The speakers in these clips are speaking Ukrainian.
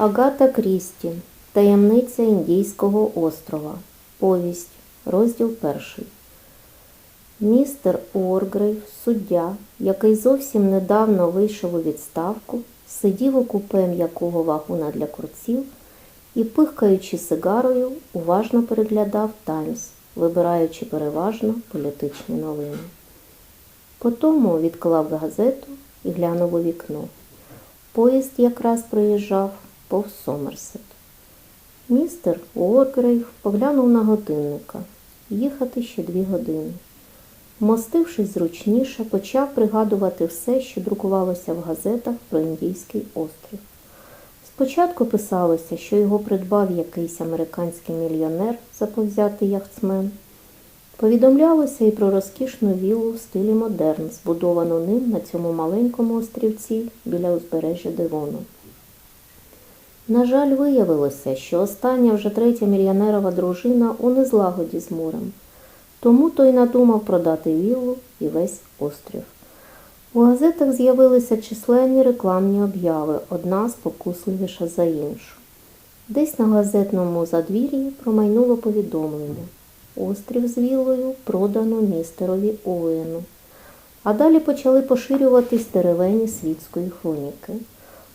Агата Крісті. Таємниця Індійського острова. Повість. Розділ перший. Містер Уоргрейв, суддя, який зовсім недавно вийшов у відставку, сидів у купе м'якого вагона для курців і, пихкаючи сигарою, уважно переглядав Таймс, вибираючи переважно політичні новини. Потому відклав газету і глянув у вікно. Поїзд якраз проїжджав повз Сомерсет. Містер Уоргрейв поглянув на годинника. Їхати ще дві години. Мостившись зручніше, почав пригадувати все, що друкувалося в газетах про індійський острів. Спочатку писалося, що його придбав якийсь американський мільйонер, заповзятий яхтсмен. Повідомлялося і про розкішну віллу в стилі модерн, збудовану ним на цьому маленькому острівці біля узбережжя Девону. На жаль, виявилося, що остання вже третя мільйонерова дружина у незлагоді з морем. Тому той надумав продати віллу і весь острів. У газетах з'явилися численні рекламні обяви, одна спокусливіша за іншу. Десь на газетному задвір'ї промайнуло повідомлення. Острів з віллою продано містерові Оуену. А далі почали поширюватись деревені світської хроніки.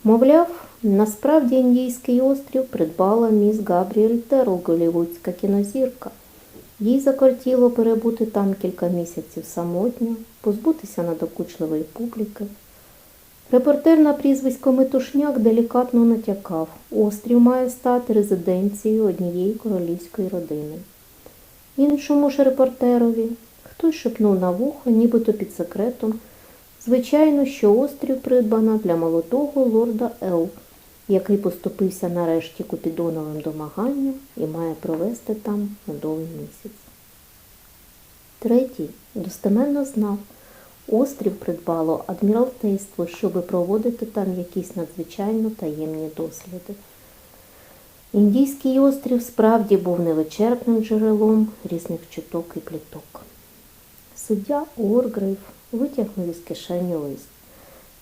Мовляв, насправді індійський острів придбала міс Габріель Терл, голівудська кінозірка. Їй закортіло перебути там кілька місяців самотньо, позбутися надокучливої публіки. Репортер на прізвисько Метушняк делікатно натякав, острів має стати резиденцією однієї королівської родини. Іншому ж репортерові хтось шепнув на вухо, нібито під секретом, звичайно, що острів придбано для молодого лорда Ел, який поступився нарешті Купідоновим домаганням і має провести там медовий місяць. Третій достеменно знав, острів придбало адміралтейство, щоби проводити там якісь надзвичайно таємні досліди. Індійський острів справді був невичерпним джерелом різних чуток і пліток. Суддя Уоргрейв витягнув із кишені лист.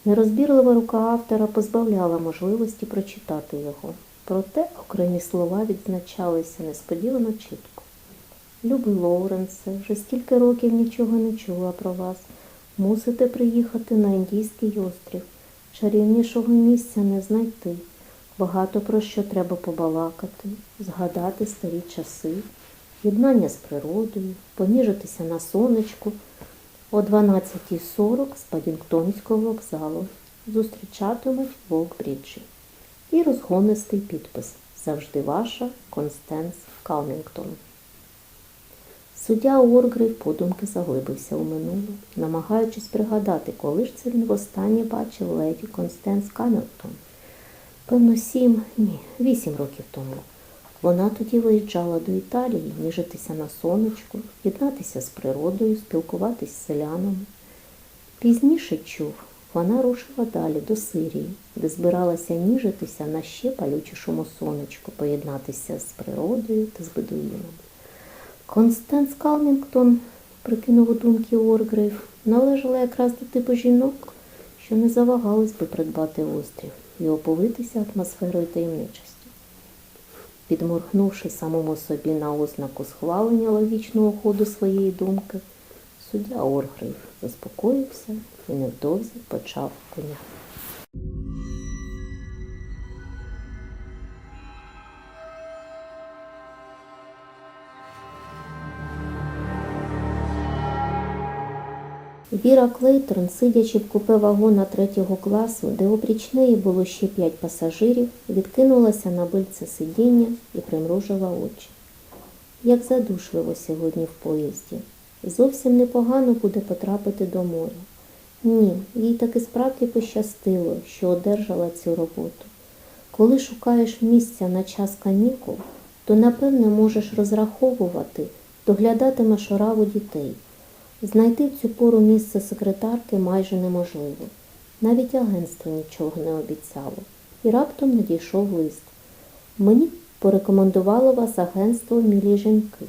Нерозбірлива рука автора позбавляла можливості прочитати його, проте окремі слова відзначалися несподівано чітко. Любий Лоуренсе, вже стільки років нічого не чула про вас. Мусите приїхати на індійський острів. Чарівнішого місця не знайти. Багато про що треба побалакати, згадати старі часи, єднання з природою, поніжитися на сонечку о 12.40 з Падінгтонського вокзалу. Зустрічатимуть в Окбріджі. І розгонистий підпис Завжди ваша Констенс Калмінгтон. Суддя Уоргрейв подумки заглибився у минуле, намагаючись пригадати, коли ж це він востаннє бачив леді Констенс Камілтон. Певно, сім, ні, вісім років тому. Вона тоді виїжджала до Італії, ніжитися на сонечку, єднатися з природою, спілкуватись з селянами. Пізніше чув, вона рушила далі до Сирії, де збиралася ніжитися на ще палючішому сонечку, поєднатися з природою та з бедуїном. Констанс Калмінгтон, прикинув у думки Оргрейв, належала якраз до типу жінок, що не завагались би придбати острів і оповитися атмосферою таємничості. Підморгнувши самому собі на ознаку схвалення логічного ходу своєї думки, суддя Оргрейв заспокоївся і невдовзі почав коня. Віра Клейторн, сидячи в купе вагона третього класу, де опріч неї було ще п'ять пасажирів, відкинулася на бильце сидіння і примружила очі. Як задушливо сьогодні в поїзді. Зовсім непогано буде потрапити до моря. Ні, їй таки справді пощастило, що одержала цю роботу. Коли шукаєш місця на час канікул, то напевне можеш розраховувати, доглядатимеш ораву дітей. Знайти в цю пору місце секретарки майже неможливо. Навіть агентство нічого не обіцяло. І раптом надійшов лист. Мені порекомендувало вас агентство мілі жінки.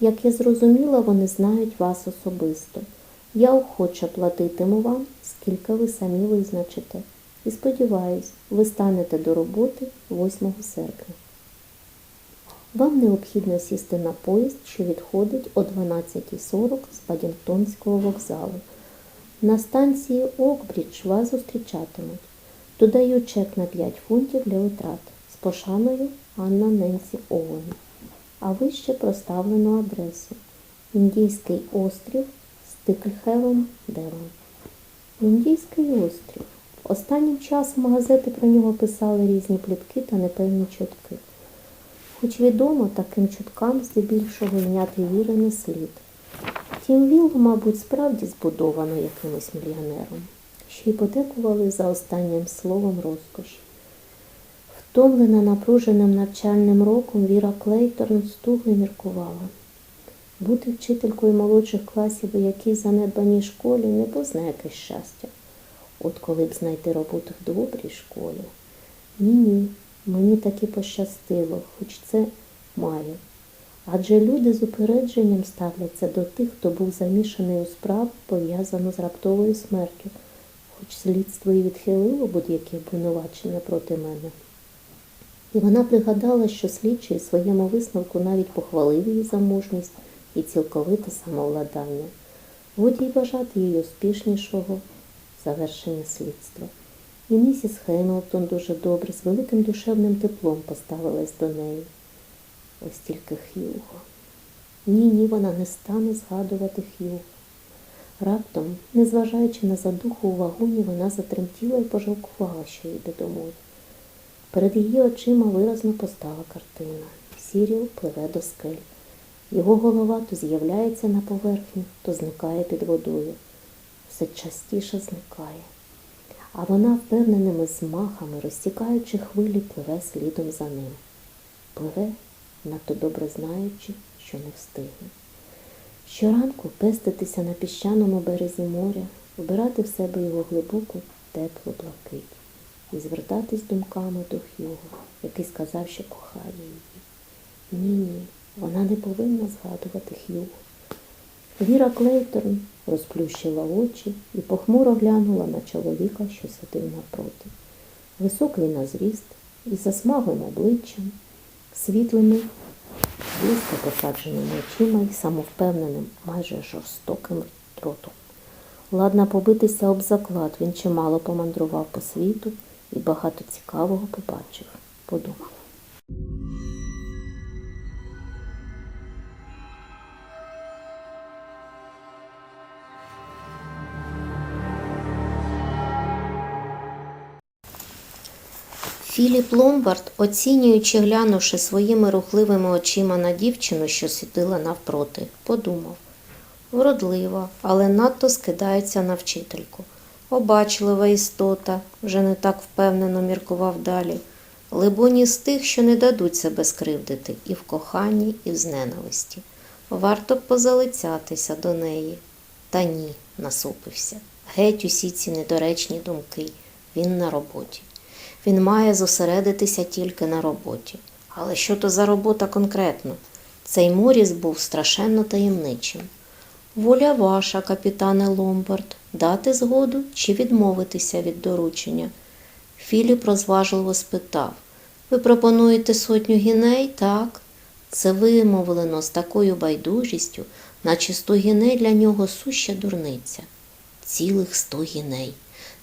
Як я зрозуміла, вони знають вас особисто. Я охоче платитиму вам, скільки ви самі визначите. і сподіваюсь, ви станете до роботи 8 серпня. Вам необхідно сісти на поїзд, що відходить о 12.40 з Падінгтонського вокзалу. На станції Окбрідж вас зустрічатимуть. Додаю чек на 5 фунтів для витрат. З пошаною Анна Ненсі Оуен. А вище проставлено адресу. Індійський острів Стикльхевен, Девон. Індійський острів. Останнім часом газети про нього писали різні плітки та непевні чутки. Хоч відомо, таким чуткам здебільшого йняти віри не слід. Втім, віллу, мабуть, справді збудовано якимось мільйонером, що й подекували за останнім словом розкоші. Втомлена напруженим навчальним роком Віра Клейторн стугло міркувала. Бути вчителькою молодших класів у якійсь занедбаній школі не позна яке щастя. От коли б знайти роботу в добрій школі. Ні, ні, мені таки пощастило, хоч це маю. Адже люди з упередженням ставляться до тих, хто був замішаний у справу, пов'язану з раптовою смертю, хоч слідство і відхилило будь-які обвинувачення проти мене. І вона пригадала, що слідчий своєму висновку навіть похвалив її за мужність і цілковите самовладання. Годі й бажати їй успішнішого завершення слідства. І місіс Хемілтон дуже добре, з великим душевним теплом поставилась до неї. Ось тільки Х'юго. Ні, ні, вона не стане згадувати Х'юго. Раптом, незважаючи на задуху у вагоні, вона затремтіла і пожалкувала, що йде домой. Перед її очима виразно постала картина. Сіріл пливе до скель. Його голова то з'являється на поверхні, то зникає під водою. Все частіше зникає. А вона впевненими змахами, розтікаючи хвилі, пливе слідом за ним. Пливе, надто добре знаючи, що не встигне. Щоранку пеститися на піщаному березі моря, вбирати в себе його глибоку, теплу блакить і звертатись думками до Хьюго, який сказав, що кохає її. Ні, ні, вона не повинна згадувати Хьюго. Віра Клейторн розплющила очі і похмуро глянула на чоловіка, що сидив навпроти. Високий на зріст і засмаглим обличчям, світлими, близько посадженими очима і самовпевненим, майже жорстоким ротом. Ладна побитися об заклад, він чимало помандрував по світу і багато цікавого побачив, подумав. Філіп Ломбард, оцінюючи, глянувши своїми рухливими очима на дівчину, що сиділа навпроти, подумав вродлива, але надто скидається на вчительку. Обачлива істота, вже не так впевнено міркував далі. Либоні з тих, що не дадуть себе скривдити і в коханні, і в зненависті. Варто б позалицятися до неї. Та ні, насупився. Геть усі ці недоречні думки. Він на роботі. Він має зосередитися тільки на роботі. Але що то за робота конкретно? Цей Моріс був страшенно таємничим. Воля ваша, капітане Ломбард, дати згоду чи відмовитися від доручення. Філіп розважливо спитав Ви пропонуєте сотню гіней, так? Це вимовлено з такою байдужістю, наче сто гіней для нього суща дурниця. Цілих сто гіней.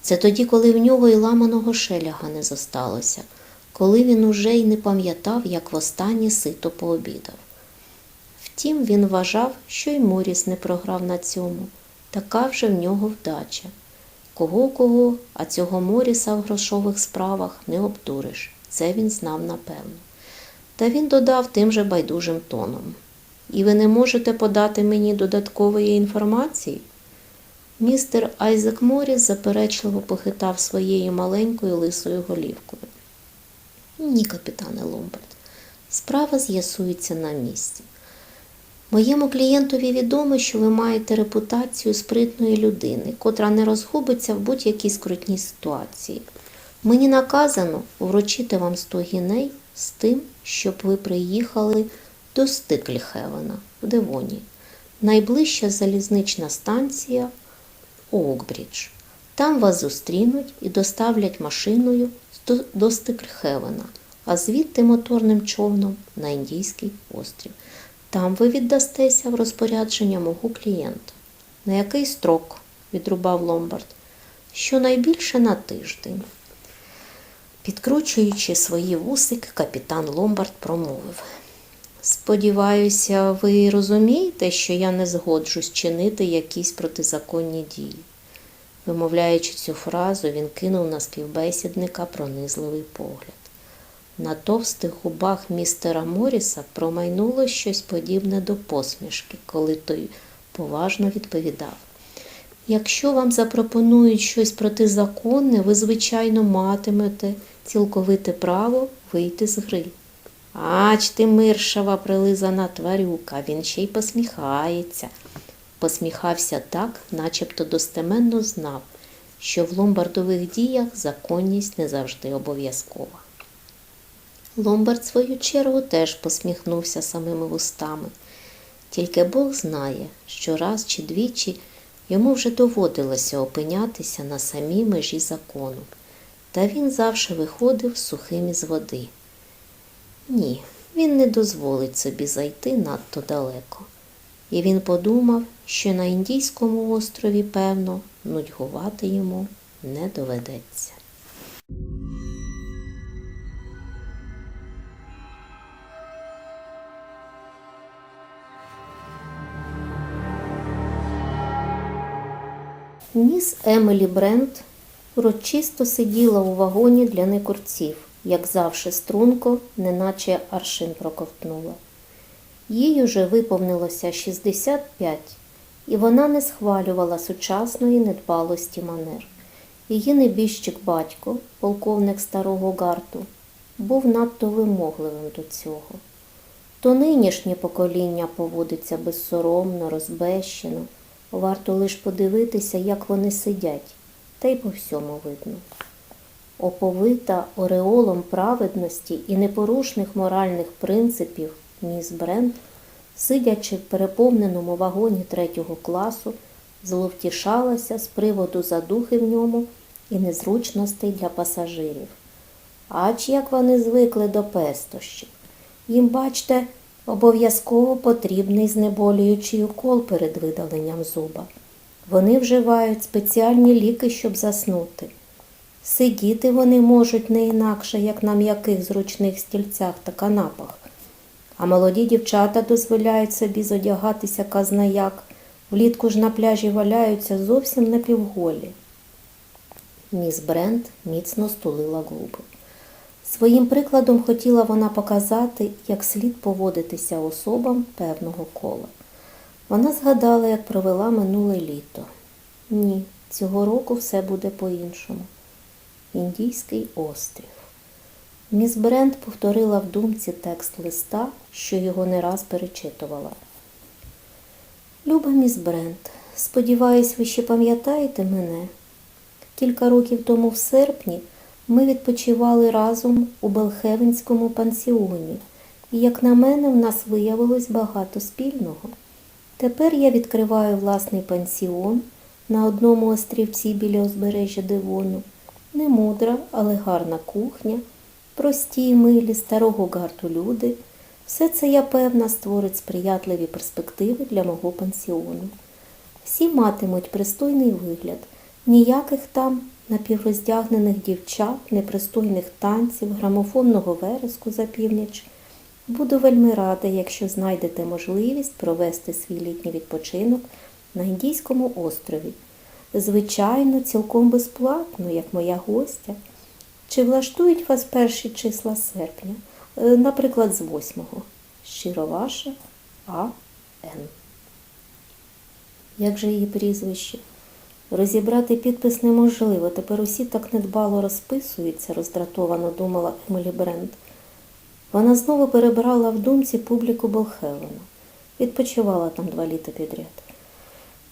Це тоді, коли в нього і ламаного шеляга не зосталося, коли він уже й не пам'ятав, як востаннє сито пообідав. Втім, він вважав, що й Моріс не програв на цьому. Така вже в нього вдача. Кого кого, а цього Моріса в грошових справах не обдуриш. Це він знав напевно. Та він додав тим же байдужим тоном. І ви не можете подати мені додаткової інформації? Містер Айзек Моріс заперечливо похитав своєю маленькою лисою голівкою. Ні, капітане Ломбард, справа з'ясується на місці. Моєму клієнтові відомо, що ви маєте репутацію спритної людини, котра не розгубиться в будь-якій скрутній ситуації. Мені наказано вручити вам 100 гіней з тим, щоб ви приїхали до Стикліхевена в Девоні. Найближча залізнична станція Оукбрідж. Там вас зустрінуть і доставлять машиною до Стикрхевена, а звідти моторним човном на Індійський острів. Там ви віддастеся в розпорядження мого клієнта. На який строк? відрубав Ломбард. Щонайбільше на тиждень. Підкручуючи свої вусики, капітан Ломбард промовив. Сподіваюся, ви розумієте, що я не згоджусь чинити якісь протизаконні дії. Вимовляючи цю фразу, він кинув на співбесідника пронизливий погляд. На товстих губах містера Моріса промайнуло щось подібне до посмішки, коли той поважно відповідав. Якщо вам запропонують щось протизаконне, ви, звичайно, матимете цілковите право вийти з гри. Ач ти миршава прилизана тварюка, він ще й посміхається. Посміхався так, начебто достеменно знав, що в ломбардових діях законність не завжди обов'язкова. Ломбард, в свою чергу, теж посміхнувся самими вустами. Тільки Бог знає, що раз чи двічі йому вже доводилося опинятися на самій межі закону, та він завжди виходив сухим із води. Ні, він не дозволить собі зайти надто далеко. І він подумав, що на Індійському острові, певно, нудьгувати йому не доведеться. Міс Емелі Брент урочисто сиділа у вагоні для некурців, як завше струнко, неначе аршин проковтнула. Їй уже виповнилося 65, і вона не схвалювала сучасної недбалості манер. Її небіжчик батько, полковник старого гарту, був надто вимогливим до цього. То нинішнє покоління поводиться безсоромно, розбещено. Варто лиш подивитися, як вони сидять, та й по всьому видно. Оповита ореолом праведності і непорушних моральних принципів міс Брент, сидячи в переповненому вагоні третього класу, зловтішалася з приводу задухи в ньому і незручностей для пасажирів. Ач як вони звикли до пестощів. Їм, бачте, обов'язково потрібний знеболюючий укол перед видаленням зуба. Вони вживають спеціальні ліки, щоб заснути. Сидіти вони можуть не інакше, як на м'яких зручних стільцях та канапах. А молоді дівчата дозволяють собі зодягатися казнаяк, влітку ж на пляжі валяються зовсім напівголі. Міс Брент міцно стулила губи. Своїм прикладом хотіла вона показати, як слід поводитися особам певного кола. Вона згадала, як провела минуле літо. Ні, цього року все буде по-іншому. Індійський острів. Міс Брент повторила в думці текст листа, що його не раз перечитувала. Люба міс Брент, сподіваюсь, ви ще пам'ятаєте мене? Кілька років тому в серпні ми відпочивали разом у Белхевенському пансіоні, і, як на мене, в нас виявилось багато спільного. Тепер я відкриваю власний пансіон на одному острівці біля узбережжя Девону. Не мудра, але гарна кухня, прості, й милі, старого гарту люди. Все це, я певна, створить сприятливі перспективи для мого пансіону. Всі матимуть пристойний вигляд, ніяких там напівроздягнених дівчат, непристойних танців, грамофонного вереску за північ. Буду вельми рада, якщо знайдете можливість провести свій літній відпочинок на Індійському острові. Звичайно, цілком безплатно, як моя гостя. Чи влаштують вас перші числа серпня, Е, наприклад, з 8-го? Щиро ваша А. Н. Як же її прізвище? Розібрати підпис неможливо, тепер усі так недбало розписуються, роздратовано думала Емілі Брент. Вона знову перебрала в думці публіку Болхевена. Відпочивала там два літа підряд.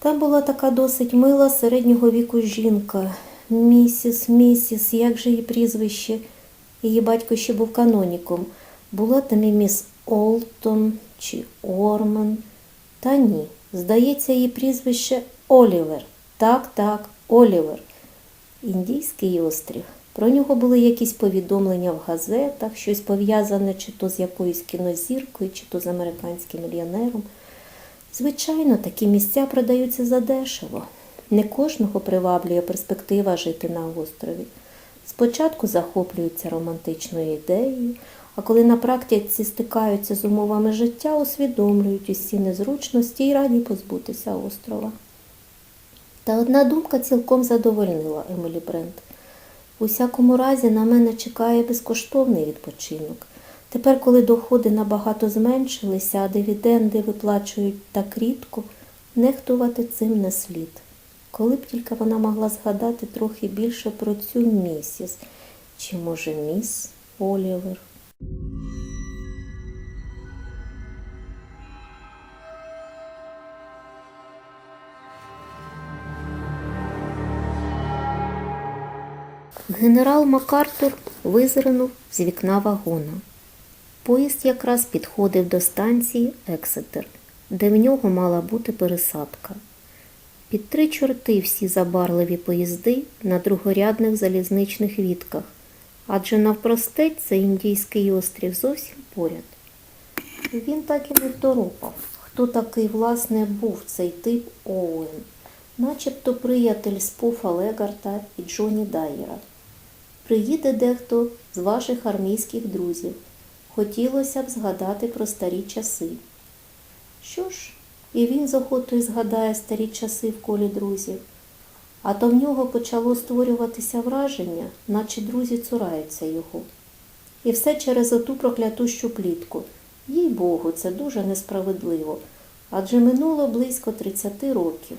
Там була така досить мила середнього віку жінка. Місіс, місіс, як же її прізвище? Її батько ще був каноніком. Була там і міс Олтон чи Орман. Та ні, здається, її прізвище Олівер. Так, так, Олівер. Індійський острів. Про нього були якісь повідомлення в газетах, щось пов'язане чи то з якоюсь кінозіркою, чи то з американським мільйонером. Звичайно, такі місця продаються задешево. Не кожного приваблює перспектива жити на острові. Спочатку захоплюються романтичною ідеєю, а коли на практиці стикаються з умовами життя, усвідомлюють усі незручності і раді позбутися острова. Та одна думка цілком задовольнила Емілі Брент. У всякому разі на мене чекає безкоштовний відпочинок. Тепер, коли доходи набагато зменшилися, а дивіденди виплачують так рідко, нехтувати цим не слід. Коли б тільки вона могла згадати трохи більше про цю місіс, чи, може, міс Олівер. Генерал Макартур визирнув з вікна вагона. Поїзд якраз підходив до станції Ексетер, де в нього мала бути пересадка. Під три чорти всі забарливі поїзди на другорядних залізничних вітках, адже навпростець це індійський острів зовсім поряд. Він так і не второпав, хто такий, власне, був цей тип Оуен, начебто приятель з Легарта і Джоні Дайєра. Приїде дехто з ваших армійських друзів. Хотілося б згадати про старі часи. Що ж, і він з охотою згадає старі часи в колі друзів. А то в нього почало створюватися враження, наче друзі цураються його. І все через оту проклятущу плітку. Їй Богу, це дуже несправедливо, адже минуло близько 30 років.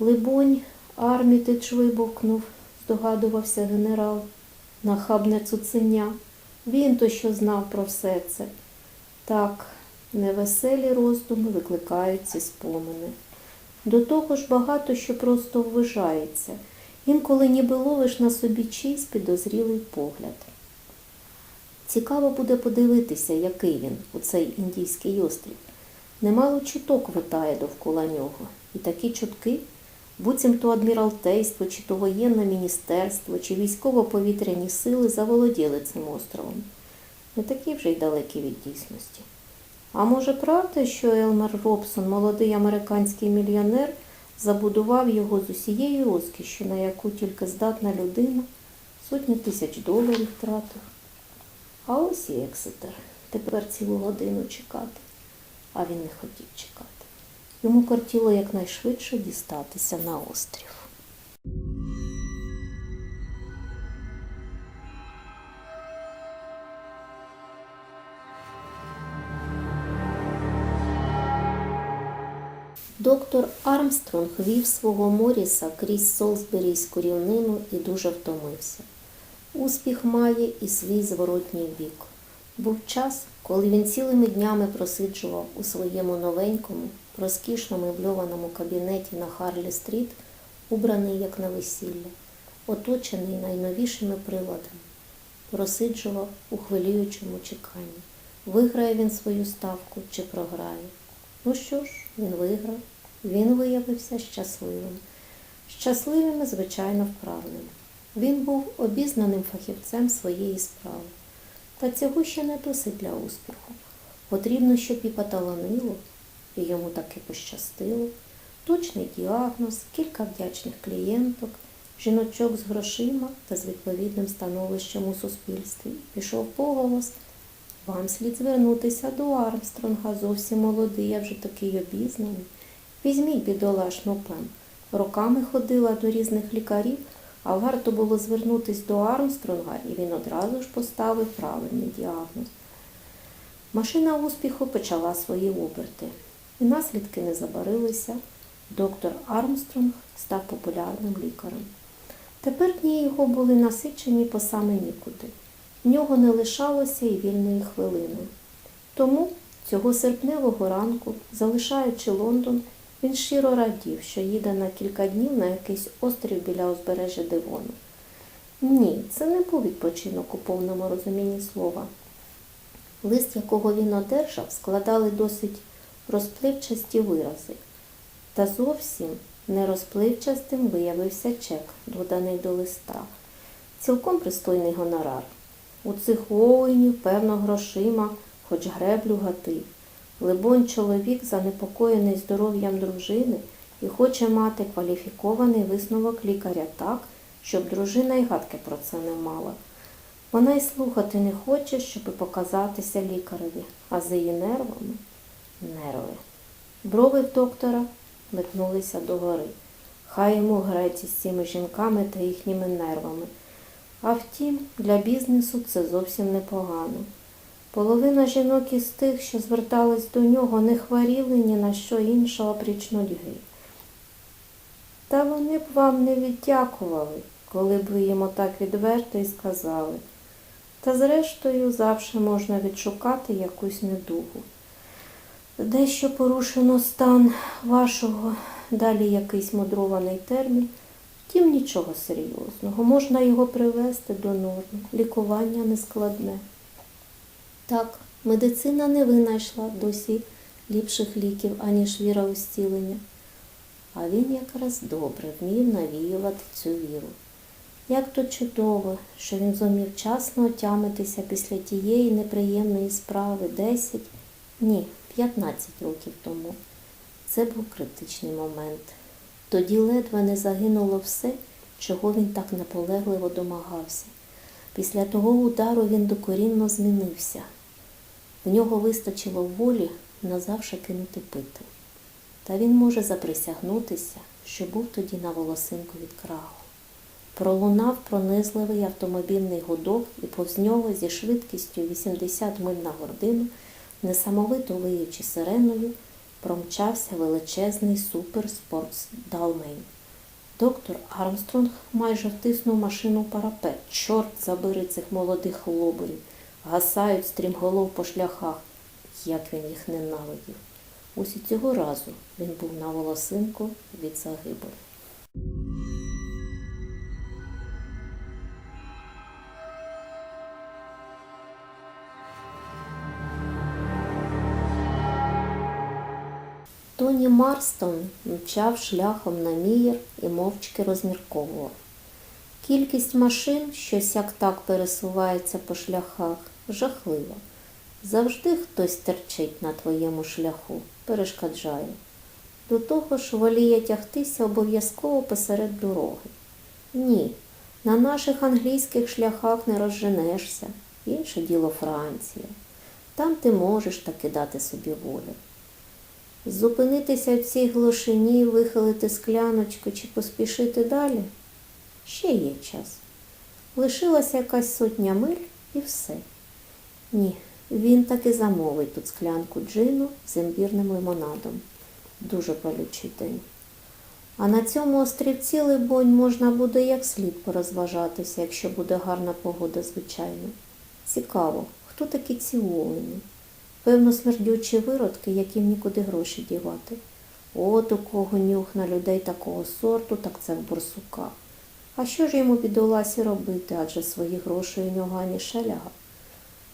Либонь, Армітич вибухнув, здогадувався генерал, нахабне цуценя. Він то що знав про все це. Так, невеселі роздуми викликають ці спомини. До того ж багато що просто ввижається. Інколи ніби ловиш на собі чийсь підозрілий погляд. Цікаво буде подивитися, який він, у цей індійський острів. Немало чуток витає довкола нього. І такі чутки, буцімто адміралтейство, чи то воєнне міністерство, чи військово-повітряні сили заволоділи цим островом. Не такі вже й далекі від дійсності. А може правда, що Елмер Робсон, молодий американський мільйонер, забудував його з усією розкішю, на яку тільки здатна людина, сотні тисяч доларів втратив. А ось і Ексетер. Тепер цілу годину чекати. А він не хотів чекати. Йому кортіло якнайшвидше дістатися на острів. Доктор Армстронг вів свого Моріса крізь Солсберійську рівнину і дуже втомився. Успіх має і свій зворотній бік. Був час, коли він цілими днями просиджував у своєму новенькому, розкішно мебльованому кабінеті на Харлі-стріт, убраний як на весілля, оточений найновішими приладами, просиджував у хвилюючому чеканні. Виграє він свою ставку чи програє. Ну що ж, він виграв, він виявився щасливим. Щасливим і, звичайно, вправним. Він був обізнаним фахівцем своєї справи. Та цього ще не досить для успіху. Потрібно, щоб і поталанило, і йому таки пощастило. Точний діагноз, кілька вдячних клієнток, жіночок з грошима та з відповідним становищем у суспільстві. Пішов поголос. Вам слід звернутися до Армстронга, зовсім молодий, я вже такий обізнаний. Візьміть бідолашну пем. Роками ходила до різних лікарів, а варто було звернутися до Армстронга, і він одразу ж поставив правильний діагноз. Машина успіху почала свої оберти, і наслідки не забарилися. Доктор Армстронг став популярним лікарем. Тепер дні його були насичені по саме нікуди. В нього не лишалося і вільної хвилини. Тому цього серпневого ранку, залишаючи Лондон, він щиро радів, що їде на кілька днів на якийсь острів біля узбережжя Девону. Ні, це не був відпочинок у повному розумінні слова. Лист, якого він одержав, складали досить розпливчасті вирази. Та зовсім Нерозпливчастим виявився чек, доданий до листа. Цілком пристойний гонорар. У цих воїнів, певно, грошима, хоч греблю гати. Либонь, чоловік занепокоєний здоров'ям дружини і хоче мати кваліфікований висновок лікаря так, щоб дружина й гадки про це не мала. Вона й слухати не хоче, щоб показатися лікареві, а за її нервами нерви. Брови доктора метнулися догори. Хай йому греться з цими жінками та їхніми нервами. А втім, для бізнесу це зовсім непогано. Половина жінок із тих, що звертались до нього, не хворіли ні на що іншого, опріч нудьги. Та вони б вам не віддякували, коли б ви їм отак відверто і сказали. Та зрештою завжди можна відшукати якусь недугу. Дещо порушено стан вашого, далі якийсь мудрований термін. Втім, нічого серйозного. Можна його привести до норми. Лікування не складне. Так, медицина не винайшла досі ліпших ліків, аніж віра у зцілення. А він якраз добре вмів навіювати цю віру. Як то чудово, що він зумів вчасно отямитися після тієї неприємної справи 10, ні, 15 років тому. Це був критичний момент. Тоді ледве не загинуло все, чого він так наполегливо домагався. Після того удару він докорінно змінився. В нього вистачило волі назавше кинути пити. Та він може заприсягнутися, що був тоді на волосинку від краху. Пролунав пронизливий автомобільний гудок і повз нього зі швидкістю 80 миль на годину, несамовито виючи сиреною, промчався величезний суперспортс Далмейн. Доктор Армстронг майже втиснув машину парапет. Чорт забери цих молодих лобурів. Гасають стрімголов по шляхах. Як він їх ненавидів. Ось цього разу він був на волосинку від загибелі. Тоні Марстон мчав шляхом на мієр і мовчки розмірковував. Кількість машин, що сяк так пересувається по шляхах, жахлива. Завжди хтось терчить на твоєму шляху, перешкоджає. До того ж воліє тягтися обов'язково посеред дороги. Ні, на наших англійських шляхах не розженешся. Інше діло Франція. Там ти можеш таки дати собі волю. Зупинитися в цій глушині, вихилити скляночку чи поспішити далі? Ще є час. Лишилася якась сотня миль і все. Ні, він таки замовить тут склянку джину з імбірним лимонадом. Дуже палючий день. А на цьому острівці, либонь, можна буде як слід порозважатися, якщо буде гарна погода, звичайно. Цікаво, хто такі ці воїни? Певно, смердючі виродки, яким нікуди гроші дівати. От у кого нюх на людей такого сорту, так це в борсука. А що ж йому бідоласі робити, адже свої гроші у нього ані шеляга.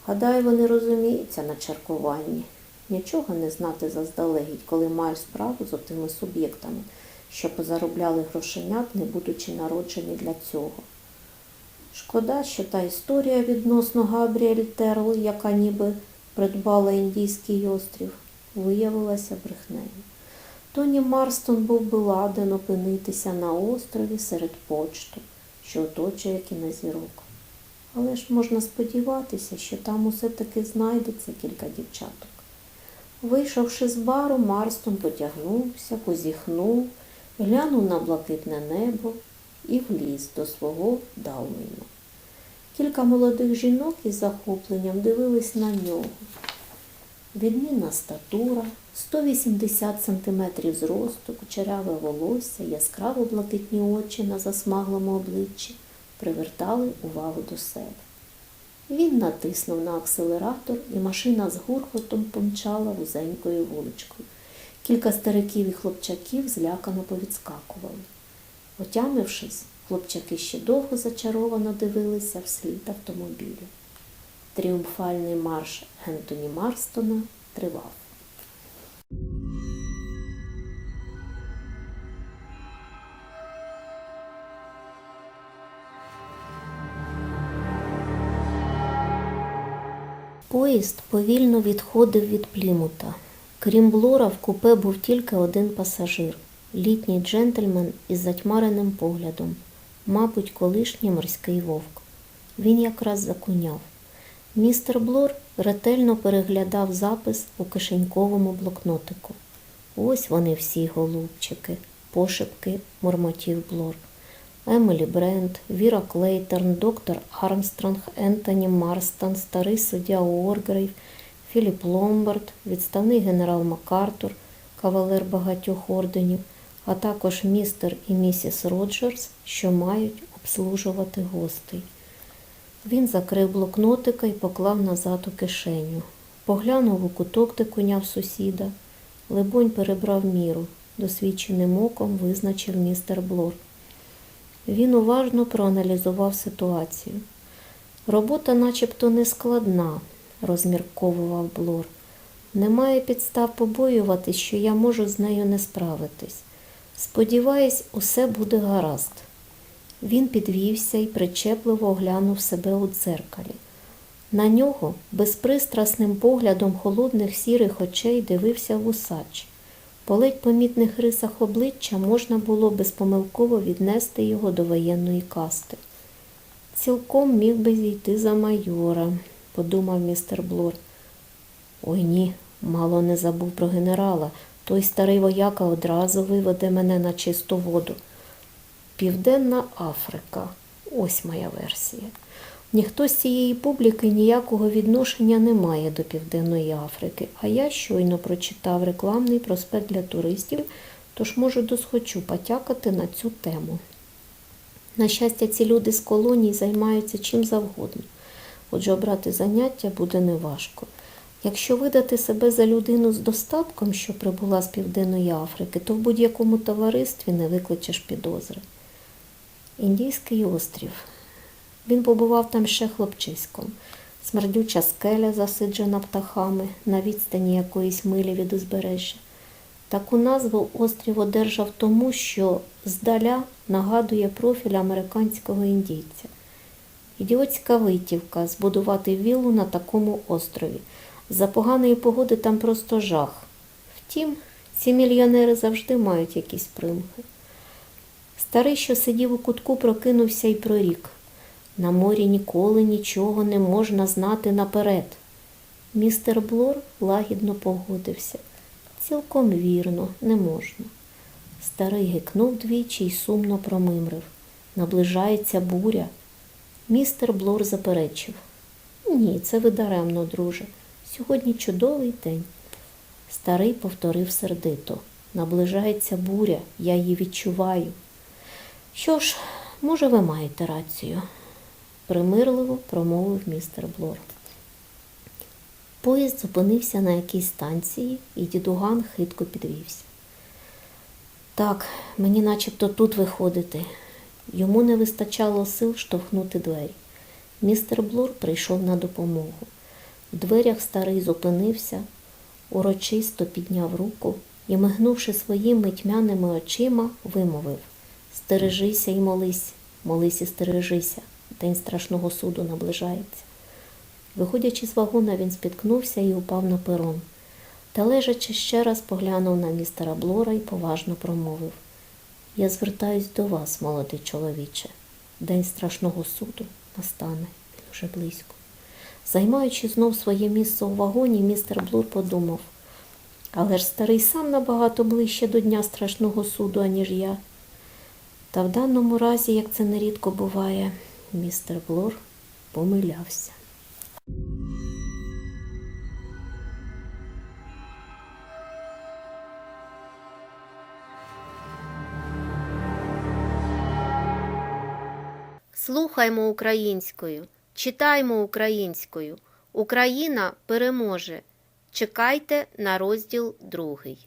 Гадаю, вони розуміються на чаркуванні. Нічого не знати заздалегідь, коли маєш справу з отими суб'єктами, що позаробляли грошенят, не будучи народжені для цього. Шкода, що та історія відносно Габріель Терл, яка ніби придбала індійський острів, виявилася брехнею. Тоні Марстон був би ладен опинитися на острові серед почту, що оточує кінозірок. Але ж можна сподіватися, що там усе таки знайдеться кілька дівчаток. Вийшовши з бару, Марстон потягнувся, позіхнув, глянув на блакитне небо і вліз до свого Далмейна. Кілька молодих жінок із захопленням дивились на нього. Відмінна статура, 180 см зросту, кучеряве волосся, яскраво блакитні очі на засмаглому обличчі привертали увагу до себе. Він натиснув на акселератор, і машина з гуркотом помчала вузенькою вуличкою. Кілька стариків і хлопчаків злякано повідскакували. Отямившись, Хлопчаки ще довго зачаровано дивилися вслід автомобілю. Тріумфальний марш Гентоні Марстона тривав. Поїзд повільно відходив від плімута. Крім блора, в купе був тільки один пасажир літній джентльмен із затьмареним поглядом мабуть, колишній морський вовк. Він якраз закуняв. Містер Блор ретельно переглядав запис у кишеньковому блокнотику. Ось вони всі, голубчики, пошепки мурмотів Блор. Емілі Брент, Віра Клейтерн, доктор Армстронг, Ентоні Марстон, старий суддя Уоргрейв, Філіп Ломбард, відставний генерал МакАртур, кавалер багатьох орденів, а також містер і місіс Роджерс, що мають обслужувати гостей. Він закрив блокнотика і поклав назад у кишеню. Поглянув у куток, де куняв сусіда. Либонь перебрав міру, досвідченим оком визначив містер Блор. Він уважно проаналізував ситуацію. Робота начебто не складна, розмірковував Блор. Немає підстав побоюватись, що я можу з нею не справитись. Сподіваюсь, усе буде гаразд. Він підвівся і причепливо оглянув себе у дзеркалі. На нього безпристрасним поглядом холодних сірих очей дивився вусач. По ледь помітних рисах обличчя можна було безпомилково віднести його до воєнної касти. Цілком міг би зійти за майора, подумав містер Блор. Ой ні, мало не забув про генерала. Той старий вояка одразу виведе мене на чисту воду. Південна Африка. Ось моя версія. Ніхто з цієї публіки ніякого відношення не має до Південної Африки, а я щойно прочитав рекламний проспект для туристів, тож можу досхочу потякати на цю тему. На щастя, ці люди з колоній займаються чим завгодно, отже обрати заняття буде неважко. Якщо видати себе за людину з достатком, що прибула з Південної Африки, то в будь-якому товаристві не викличеш підозри. Індійський острів. Він побував там ще хлопчиськом. Смердюча скеля, засиджена птахами, на відстані якоїсь милі від узбережжя. Таку назву острів одержав тому, що здаля нагадує профіль американського індійця. Ідіотська витівка збудувати віллу на такому острові. За поганої погоди там просто жах. Втім, ці мільйонери завжди мають якісь примхи. Старий, що сидів у кутку, прокинувся і прорік. На морі ніколи нічого не можна знати наперед. Містер Блор лагідно погодився. Цілком вірно, не можна. Старий гикнув двічі й сумно промимрив. Наближається буря. Містер Блор заперечив. Ні, це ви даремно, друже. Сьогодні чудовий день. Старий повторив сердито. Наближається буря, я її відчуваю. Що ж, може, ви маєте рацію, примирливо промовив містер Блор. Поїзд зупинився на якійсь станції, і дідуган хитко підвівся. Так, мені начебто тут виходити. Йому не вистачало сил штовхнути двері. Містер Блор прийшов на допомогу. В дверях старий зупинився, урочисто підняв руку і, мигнувши своїми тьмяними очима, вимовив Стережися і молись, молись і стережися. День страшного суду наближається. Виходячи з вагона, він спіткнувся і упав на перон. Та лежачи ще раз поглянув на містера Блора і поважно промовив Я звертаюсь до вас, молодий чоловіче. День страшного суду настане, він уже близько. Займаючи знов своє місце у вагоні, містер Блур подумав, але ж старий сам набагато ближче до дня страшного суду, аніж я. Та в даному разі, як це нерідко буває, містер Блор помилявся. Слухаймо українською, читаймо українською. Україна переможе. Чекайте на розділ другий.